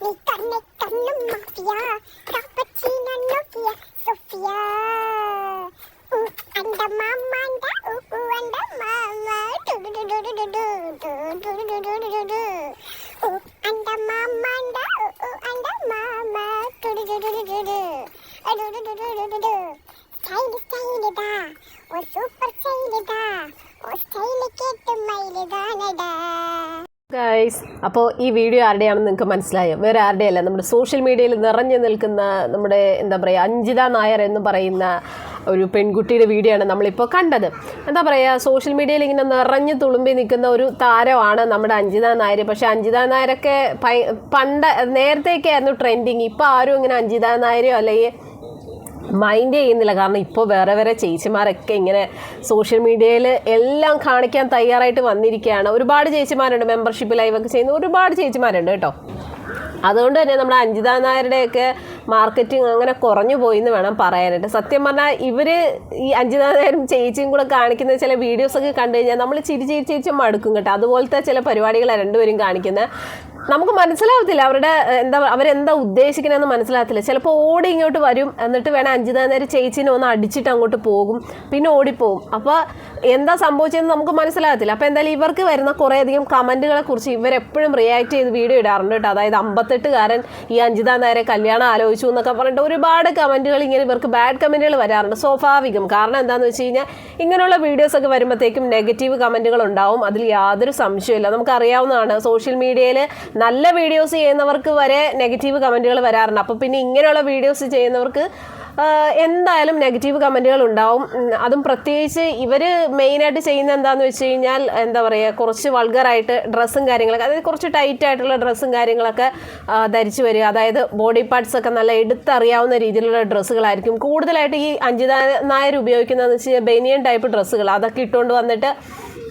네 깐내 깐는 마피아 카푸치노 노키아 소피아 우 안다 마마다 우우 안다 마마 두두두두두두두두두두두두 우 안다 마마다 우우 안다 마마 두두두두두두 두두두두두두 스타일 스타일이다 오 슈퍼 스타일이다 오 스타일 깨끗 마일이다 나다 guys അപ്പോൾ ഈ video ആരുടെയാണെന്ന് നിങ്ങൾക്ക് മനസ്സിലായോ? വേറെ ആരുടെയല്ല. നമ്മുടെ സോഷ്യൽ മീഡിയയിൽ നിറഞ്ഞു നിൽക്കുന്ന നമ്മുടെ എന്താ പറയുക അഞ്ജിത നായർ എന്ന് പറയുന്ന ഒരു പെൺകുട്ടിയുടെ വീഡിയോ ആണ് നമ്മളിപ്പോൾ കണ്ടത്. എന്താ പറയുക സോഷ്യൽ മീഡിയയിൽ ഇങ്ങനെ നിറഞ്ഞു തുളുമ്പി നിൽക്കുന്ന ഒരു താരമാണ് നമ്മുടെ അഞ്ജിത നായർ. പക്ഷേ അഞ്ജിത നായരൊക്കെ പണ്ട് നേരത്തെയൊക്കെ ആയിരുന്നു ട്രെൻഡിങ് ഇപ്പോൾ ആരും ഇങ്ങനെ അഞ്ജിത നായരോ അല്ലെങ്കിൽ മൈൻഡ് ചെയ്യുന്നില്ല. കാരണം ഇപ്പോൾ വേറെ വേറെ ചേച്ചിമാരൊക്കെ ഇങ്ങനെ സോഷ്യൽ മീഡിയയിൽ എല്ലാം കാണിക്കാൻ തയ്യാറായിട്ട് വന്നിരിക്കുകയാണ്. ഒരുപാട് ചേച്ചിമാരുണ്ട്. മെമ്പർഷിപ്പ് ലൈവൊക്കെ ചെയ്യുന്ന ഒരുപാട് ചേച്ചിമാരുണ്ട് കേട്ടോ. അതുകൊണ്ട് തന്നെ നമ്മുടെ അഞ്ജിത നായരുടെയൊക്കെ മാർക്കറ്റിംഗ് അങ്ങനെ കുറഞ്ഞു പോയി എന്ന് വേണം പറയാനായിട്ട്. സത്യം പറഞ്ഞാൽ ഇവർ ഈ അഞ്ജിത നായരും ചേച്ചിയും കൂടെ കാണിക്കുന്ന ചില വീഡിയോസൊക്കെ കണ്ടു കഴിഞ്ഞാൽ നമ്മൾ ചിരി ചിരി ചിരിച്ച് മടുക്കും കേട്ടോ. അതുപോലത്തെ ചില പരിപാടികളാണ് രണ്ടുപേരും കാണിക്കുന്നത് നമുക്ക് മനസ്സിലാവത്തില്ല അവരുടെ എന്താ അവരെന്താ ഉദ്ദേശിക്കണമെന്ന് മനസ്സിലാകത്തില്ല ചിലപ്പോൾ ഓടി ഇങ്ങോട്ട് വരും എന്നിട്ട് വേണം അഞ്ചിതാ നേരം ചേച്ചിനെ ഒന്ന് അടിച്ചിട്ട് അങ്ങോട്ട് പോകും പിന്നെ ഓടിപ്പോവും. അപ്പോൾ എന്താ സംഭവിച്ചതെന്ന് നമുക്ക് മനസ്സിലാകത്തില്ല അപ്പോൾ എന്തായാലും ഇവർക്ക് വരുന്ന കുറേയധികം കമന്റുകളെ കുറിച്ച് ഇവരെപ്പോഴും റിയാക്ട് ചെയ്ത് വീഡിയോ ഇടാറുണ്ട് കേട്ടോ. അതായത് അമ്പത്തെട്ടുകാരൻ ഈ അഞ്ചിതാ നേരെ കല്യാണം ആലോചിച്ചു എന്നൊക്കെ പറഞ്ഞിട്ട് ഒരുപാട് കമന്റുകൾ ഇങ്ങനെ ഇവർക്ക് ബാഡ് കമന്റുകൾ വരാറുണ്ട് സ്വാഭാവികം. കാരണം എന്താണെന്ന് വെച്ച് കഴിഞ്ഞാൽ ഇങ്ങനെയുള്ള വീഡിയോസ് ഒക്കെ വരുമ്പോഴത്തേക്കും നെഗറ്റീവ് കമന്റുകൾ ഉണ്ടാവും. അതിൽ യാതൊരു സംശയമില്ല നമുക്കറിയാവുന്നതാണ് സോഷ്യൽ മീഡിയയിൽ നല്ല വീഡിയോസ് ചെയ്യുന്നവർക്ക് വരെ നെഗറ്റീവ് കമന്റുകൾ വരാറുണ്ട്. അപ്പോൾ പിന്നെ ഇങ്ങനെയുള്ള വീഡിയോസ് ചെയ്യുന്നവർക്ക് എന്തായാലും നെഗറ്റീവ് കമന്റുകൾ ഉണ്ടാവും. അതും പ്രത്യേകിച്ച് ഇവർ മെയിനായിട്ട് ചെയ്യുന്ന എന്താണെന്ന് വെച്ച് കഴിഞ്ഞാൽ എന്താ പറയുക കുറച്ച് വൾഗറായിട്ട് ഡ്രസ്സും കാര്യങ്ങളൊക്കെ അതായത് കുറച്ച് ടൈറ്റ് ആയിട്ടുള്ള ഡ്രസ്സും കാര്യങ്ങളൊക്കെ ധരിച്ചു വരിക. അതായത് ബോഡി പാർട്സ് ഒക്കെ നല്ല എടുത്തറിയാവുന്ന രീതിയിലുള്ള ഡ്രസ്സുകളായിരിക്കും കൂടുതലായിട്ട് ഈ അഞ്ചിത നായർ ഉപയോഗിക്കുന്നതെന്ന് വെച്ച് കഴിഞ്ഞാൽ ബനിയൻ ടൈപ്പ് ഡ്രസ്സുകൾ അതൊക്കെ ഇട്ടുകൊണ്ട് വന്നിട്ട്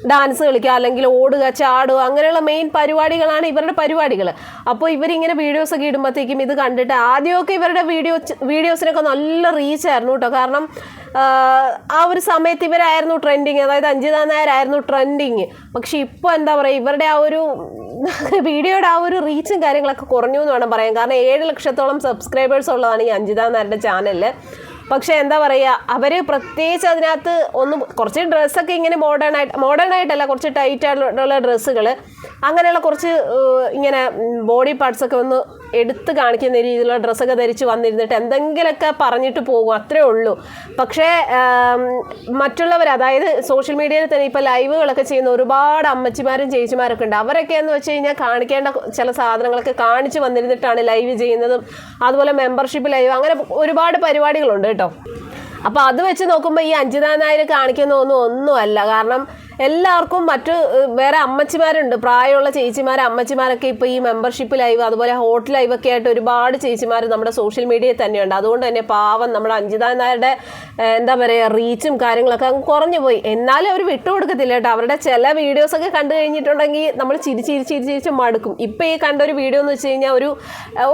ഡാൻസ് കളിക്കുക അല്ലെങ്കിൽ ഓടുക ചാടുക അങ്ങനെയുള്ള മെയിൻ പരിപാടികളാണ് ഇവരുടെ പരിപാടികൾ. അപ്പോൾ ഇവരിങ്ങനെ വീഡിയോസ് ഒക്കെ ഇടുമ്പോഴത്തേക്കും ഇത് കണ്ടിട്ട് ആദ്യമൊക്കെ ഇവരുടെ വീഡിയോ വീഡിയോസിനൊക്കെ നല്ല റീച്ച് ആയിരുന്നു കേട്ടോ കാരണം ആ, ഒരു സമയത്ത് ഇവരായിരുന്നു ട്രെൻഡിങ് അതായത് അഞ്ജിത നായരായിരുന്നു ട്രെൻഡിങ് പക്ഷെ ഇപ്പോൾ എന്താ പറയുക ഇവരുടെ ആ ഒരു വീഡിയോയുടെ ആ ഒരു റീച്ചും കാര്യങ്ങളൊക്കെ കുറഞ്ഞു എന്ന് വേണം പറയാൻ. കാരണം ഏഴ് ലക്ഷത്തോളം സബ്സ്ക്രൈബേഴ്സ് ഉള്ളതാണ് ഈ അഞ്ജിത നായരുടെ ചാനലിൽ പക്ഷെ എന്താ പറയുക അവർ പ്രത്യേകിച്ച് അതിനകത്ത് ഒന്ന് കുറച്ച് ഡ്രസ്സൊക്കെ ഇങ്ങനെ മോഡേൺ ആയിട്ട് മോഡേൺ ആയിട്ടല്ല കുറച്ച് ടൈറ്റ് ആയിട്ടുള്ള ഡ്രസ്സുകൾ അങ്ങനെയുള്ള കുറച്ച് ഇങ്ങനെ ബോഡി പാർട്സൊക്കെ ഒന്ന് എടുത്ത് കാണിക്കുന്ന രീതിയിലുള്ള ഡ്രസ്സൊക്കെ ധരിച്ച് വന്നിരുന്നിട്ട് എന്തെങ്കിലുമൊക്കെ പറഞ്ഞിട്ട് പോകും അത്രേ ഉള്ളൂ. പക്ഷേ മറ്റുള്ളവർ അതായത് സോഷ്യൽ മീഡിയയിൽ തന്നെ ഇപ്പോൾ ലൈവുകളൊക്കെ ചെയ്യുന്ന ഒരുപാട് അമ്മച്ചിമാരും ചേച്ചിമാരൊക്കെ ഉണ്ട്. അവരൊക്കെ എന്ന് വെച്ച് കഴിഞ്ഞാൽ കാണിക്കേണ്ട ചില സാധനങ്ങളൊക്കെ കാണിച്ച് വന്നിരുന്നിട്ടാണ് ലൈവ് ചെയ്യുന്നതും അതുപോലെ മെമ്പർഷിപ്പ് ലൈവ് അങ്ങനെ ഒരുപാട് പരിപാടികളുണ്ട് കേട്ടോ. അപ്പോൾ അത് വെച്ച് നോക്കുമ്പോൾ ഈ അഞ്ജിത നായർ കാണിക്കുന്ന ഒന്നും ഒന്നുമല്ല. കാരണം എല്ലാവർക്കും മറ്റു വേറെ അമ്മച്ചിമാരുണ്ട്. പ്രായമുള്ള ചേച്ചിമാർ അമ്മച്ചിമാരൊക്കെ ഇപ്പോൾ ഈ മെമ്പർഷിപ്പ് ലൈവ് അതുപോലെ ഹോട്ട് ലൈവ് ഒക്കെ ആയിട്ട് ഒരുപാട് ചേച്ചിമാർ നമ്മുടെ സോഷ്യൽ മീഡിയയിൽ തന്നെയുണ്ട്. അതുകൊണ്ട് തന്നെ പാവം നമ്മുടെ അഞ്ജിത നായരുടെ എന്താ പറയുക റീച്ചും കാര്യങ്ങളൊക്കെ അങ്ങ് കുറഞ്ഞു പോയി. എന്നാലും അവർ വിട്ടുകൊടുക്കത്തില്ല കേട്ടോ. അവരുടെ ചില വീഡിയോസ് ഒക്കെ കണ്ടു കഴിഞ്ഞിട്ടുണ്ടെങ്കിൽ നമ്മൾ ചിരി ചിരി ചിരി ചിരിച്ച് മടുക്കും. ഇപ്പോൾ ഈ കണ്ട ഒരു വീഡിയോ എന്ന് വെച്ച് കഴിഞ്ഞാൽ ഒരു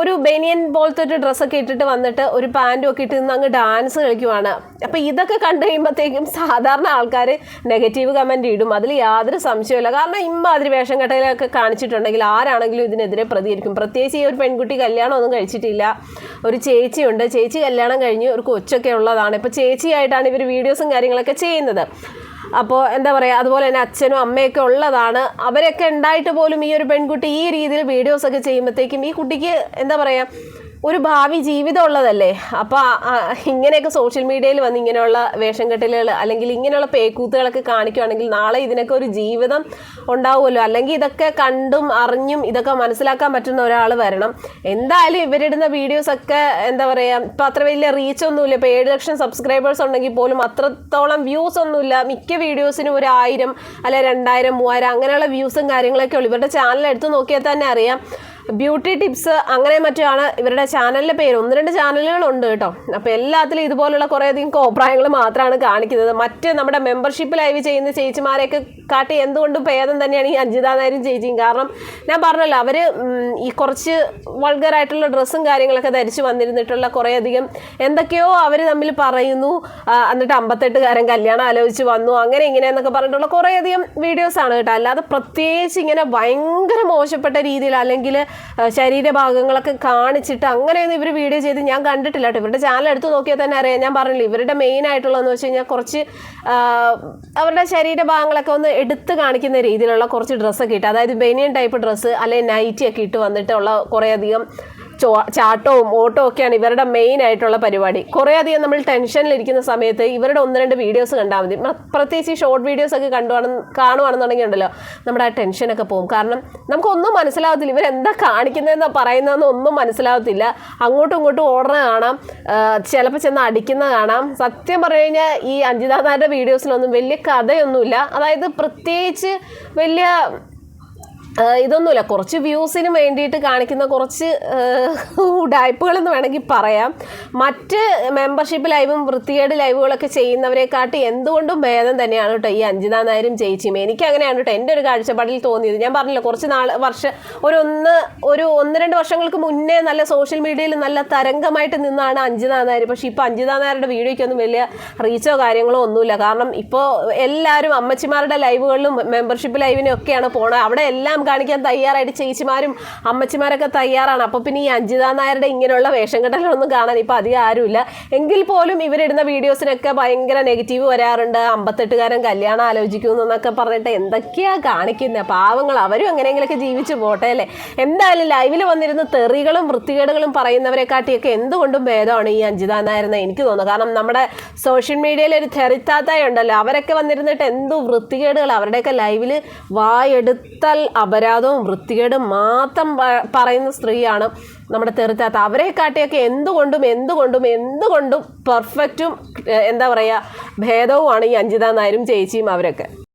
ഒരു ബനിയൻ പോലത്തെ ഒരു ഡ്രസ്സൊക്കെ ഇട്ടിട്ട് വന്നിട്ട് ഒരു പാന്റും ഒക്കെ ഇട്ട് നിന്ന് അങ്ങ് ഡാൻസ് കളിക്കുവാണ്. അപ്പോൾ ഇതൊക്കെ കണ്ടു കഴിയുമ്പോഴത്തേക്കും സാധാരണ ആൾക്കാർ നെഗറ്റീവ് കമന്റ് ഇടും. അതിൽ യാതൊരു സംശയമില്ല കാരണം ഇമ്മാതിരി വേഷം കെട്ടലൊക്കെ കാണിച്ചിട്ടുണ്ടെങ്കിൽ ആരാണെങ്കിലും ഇതിനെതിരെ പ്രതികരിക്കും. പ്രത്യേകിച്ച് ഈ ഒരു പെൺകുട്ടി കല്യാണം ഒന്നും കഴിച്ചിട്ടില്ല. ഒരു ചേച്ചിയുണ്ട്. ചേച്ചി കല്യാണം കഴിഞ്ഞ് ഒരു കൊച്ചൊക്കെ ഉള്ളതാണ്. ഇപ്പോൾ ചേച്ചിയായിട്ടാണ് ഇവർ വീഡിയോസും കാര്യങ്ങളൊക്കെ ചെയ്യുന്നത്. അപ്പോൾ എന്താ പറയുക അതുപോലെ തന്നെ അച്ഛനും അമ്മയൊക്കെ ഉള്ളതാണ്. അവരൊക്കെ ഉണ്ടായിട്ട് പോലും ഈ ഒരു പെൺകുട്ടി ഈ രീതിയിൽ വീഡിയോസൊക്കെ ചെയ്യുമ്പോഴത്തേക്കും ഈ കുട്ടിക്ക് എന്താ പറയുക ഒരു ഭാവി ജീവിതം ഉള്ളതല്ലേ അപ്പോൾ ഇങ്ങനെയൊക്കെ സോഷ്യൽ മീഡിയയിൽ വന്ന് ഇങ്ങനെയുള്ള വേഷം കെട്ടലുകൾ അല്ലെങ്കിൽ ഇങ്ങനെയുള്ള പേക്കൂത്തുകളൊക്കെ കാണിക്കുകയാണെങ്കിൽ നാളെ ഇതിനൊക്കെ ഒരു ജീവിതം ഉണ്ടാവുമല്ലോ. അല്ലെങ്കിൽ ഇതൊക്കെ കണ്ടും അറിഞ്ഞും ഇതൊക്കെ മനസ്സിലാക്കാൻ പറ്റുന്ന ഒരാൾ വരണം. എന്തായാലും ഇവരിടുന്ന വീഡിയോസൊക്കെ എന്താ പറയുക ഇപ്പം അത്ര വലിയ റീച്ച് ഒന്നുമില്ല. ഇപ്പോൾ ഏഴ് ലക്ഷം സബ്സ്ക്രൈബേഴ്സ് ഉണ്ടെങ്കിൽ പോലും അത്രത്തോളം വ്യൂസ് ഒന്നുമില്ല. മിക്ക വീഡിയോസിനും ഒരു ആയിരം അല്ലെ രണ്ടായിരം മൂവായിരം അങ്ങനെയുള്ള വ്യൂസും കാര്യങ്ങളൊക്കെ ഉള്ളൂ. ഇവരുടെ ചാനൽ എടുത്ത് നോക്കിയാൽ തന്നെ അറിയാം. ബ്യൂട്ടി ടിപ്സ് അങ്ങനെ മറ്റുമാണ് ഇവരുടെ ചാനലിന്റെ പേര് ഒന്ന് രണ്ട് ചാനലുകളുണ്ട് കേട്ടോ. അപ്പോൾ എല്ലാത്തിലും ഇതുപോലുള്ള കുറേയധികം കോപ്രായങ്ങൾ മാത്രമാണ് കാണിക്കുന്നത്. മറ്റ് നമ്മുടെ മെമ്പർഷിപ്പ് ലൈവ് ചെയ്യുന്ന ചേച്ചിമാരെയൊക്കെ കാട്ടി എന്തുകൊണ്ടും ഭേദം തന്നെയാണ് ഈ അഞ്ജിത നായരും ചേച്ചിയും. കാരണം ഞാൻ പറഞ്ഞല്ലോ അവർ ഈ കുറച്ച് വൾഗറായിട്ടുള്ള ഡ്രസ്സും കാര്യങ്ങളൊക്കെ ധരിച്ച് വന്നിരുന്നിട്ടുള്ള കുറേയധികം എന്തൊക്കെയോ അവർ തമ്മിൽ പറയുന്നു. എന്നിട്ട് അമ്പത്തെട്ടുകാരൻ കല്യാണം ആലോചിച്ച് വന്നു. അങ്ങനെ ഇങ്ങനെ എന്നൊക്കെ പറഞ്ഞിട്ടുള്ള കുറേയധികം വീഡിയോസ് ആണ് കേട്ടോ. അല്ലാതെ പ്രത്യേകിച്ച് ഇങ്ങനെ ഭയങ്കര മോശപ്പെട്ട രീതിയിൽ അല്ലെങ്കിൽ ശരീരഭാഗങ്ങളൊക്കെ കാണിച്ചിട്ട് അങ്ങനെയൊന്നും ഇവർ വീഡിയോ ചെയ്ത് ഞാൻ കണ്ടിട്ടില്ല കേട്ടോ. ഇവരുടെ ചാനൽ എടുത്ത് നോക്കിയാൽ തന്നെ അറിയാം. ഞാൻ പറഞ്ഞില്ല ഇവരുടെ മെയിൻ ആയിട്ടുള്ളതെന്ന് വെച്ച് കഴിഞ്ഞാൽ കുറച്ച് അവരുടെ ശരീരഭാഗങ്ങളൊക്കെ ഒന്ന് എടുത്ത് കാണിക്കുന്ന രീതിയിലുള്ള കുറച്ച് ഡ്രസ്സൊക്കെ ഇട്ട് അതായത് ബനിയൻ ടൈപ്പ് ഡ്രസ്സ് അല്ലെങ്കിൽ നൈറ്റി ഒക്കെ ഇട്ട് വന്നിട്ടുള്ള കുറേയധികം ചാട്ടവും ഓട്ടവും ഒക്കെയാണ് ഇവരുടെ മെയിൻ ആയിട്ടുള്ള പരിപാടി. കുറേ അധികം നമ്മൾ ടെൻഷനിലിരിക്കുന്ന സമയത്ത് ഇവരുടെ ഒന്ന് രണ്ട് വീഡിയോസ് കണ്ടാൽ മതി. പ്ര- പ്രത്യേകിച്ച് ഈ ഷോർട്ട് വീഡിയോസ് ഒക്കെ കണ്ടുവാണ് കാണുവാണെന്നുണ്ടെങ്കിൽ നമ്മുടെ ആ ടെൻഷനൊക്കെ പോകും. കാരണം നമുക്കൊന്നും മനസ്സിലാവത്തില്ല ഇവരെന്താ കാണിക്കുന്നതെന്നാ പറയുന്നതെന്ന് ഒന്നും മനസ്സിലാവത്തില്ല. അങ്ങോട്ടും ഇങ്ങോട്ടും ഓടുന്ന കാണാം. ചിലപ്പോൾ ചെന്ന് അടിക്കുന്ന കാണാം. സത്യം പറഞ്ഞു കഴിഞ്ഞാൽ ഈ അഞ്ജിതാനാരുടെ വീഡിയോസിലൊന്നും വലിയ കഥയൊന്നുമില്ല. അതായത് പ്രത്യേകിച്ച് വലിയ ഇതൊന്നുമില്ല. കുറച്ച് വ്യൂസിന് വേണ്ടിയിട്ട് കാണിക്കുന്ന കുറച്ച് ഉടായ്പകളെന്ന് വേണമെങ്കിൽ പറയാം. മറ്റ് മെമ്പർഷിപ്പ് ലൈവും വൃത്തികേട് ലൈവുകളൊക്കെ ചെയ്യുന്നവരെക്കാട്ടി എന്തുകൊണ്ടും ഭേദം തന്നെയാണ് കേട്ടോ ഈ അഞ്ജിത നായരും ജയിച്ചും എനിക്ക് അങ്ങനെയാണ് കേട്ടോ എന്റെ ഒരു കാഴ്ചപ്പാടിൽ തോന്നിയത്. ഞാൻ പറഞ്ഞില്ല കുറച്ച് നാൾ വർഷം ഒരു ഒന്ന് ഒരു ഒന്ന് രണ്ട് വർഷങ്ങൾക്ക് മുന്നേ നല്ല സോഷ്യൽ മീഡിയയിൽ നല്ല തരംഗമായിട്ട് നിന്നാണ് അഞ്ജിത നായർ. പക്ഷേ ഇപ്പോൾ അഞ്ജിത നായരുടെ വീഡിയോയ്ക്കൊന്നും വലിയ റീച്ചോ കാര്യങ്ങളോ ഒന്നുമില്ല. കാരണം ഇപ്പോൾ എല്ലാവരും അമ്മച്ചിമാരുടെ ലൈവുകളിലും മെമ്പർഷിപ്പ് ലൈവിനും ഒക്കെയാണ് പോണത്. അവിടെ എല്ലാം കാണിക്കാൻ തയ്യാറായിട്ട് ചേച്ചിമാരും അമ്മച്ചിമാരൊക്കെ തയ്യാറാണ്. അപ്പോൾ പിന്നെ ഈ അഞ്ജിത നായരുടെ ഇങ്ങനെയുള്ള വേഷം കെട്ടലൊന്നും കാണാൻ ഇപ്പോൾ അധികം ആരുമില്ല. എങ്കിൽ പോലും ഇവരിടുന്ന വീഡിയോസിനൊക്കെ ഭയങ്കര നെഗറ്റീവ് വരാറുണ്ട്. അമ്പത്തെട്ടുകാരൻ കല്യാണം ആലോചിക്കുന്നു എന്നൊക്കെ പറഞ്ഞിട്ട് എന്തൊക്കെയാ കാണിക്കുന്നത് പാവങ്ങൾ അവരും എങ്ങനെയെങ്കിലുമൊക്കെ ജീവിച്ചു പോട്ടെ അല്ലേ? എന്തായാലും ലൈവിൽ വന്നിരുന്ന തെറികളും വൃത്തികേടുകളും പറയുന്നവരെക്കാട്ടിയൊക്കെ എന്തുകൊണ്ടും ഭേദമാണ് ഈ അഞ്ജിത നായരെന്ന് എനിക്ക് തോന്നുന്നു. കാരണം നമ്മുടെ സോഷ്യൽ മീഡിയയിൽ ഒരു തെറിത്താത്തായ ഉണ്ടല്ലോ അവരൊക്കെ വന്നിരുന്നിട്ട് എന്തോ വൃത്തികേടുകൾ അവരുടെയൊക്കെ ലൈവിൽ വായെടുത്താൽ അപരാധവും വൃത്തികേടും മാത്രം പറയുന്ന സ്ത്രീയാണ് നമ്മുടെ തെറുത്താത്ത അവരെ കാട്ടിയൊക്കെ എന്തുകൊണ്ടും എന്തുകൊണ്ടും എന്തുകൊണ്ടും പെർഫെക്റ്റും എന്താ പറയുക ഭേദവുമാണ് ഈ അഞ്ജിത നായരും ചേച്ചിയും അവരൊക്കെ.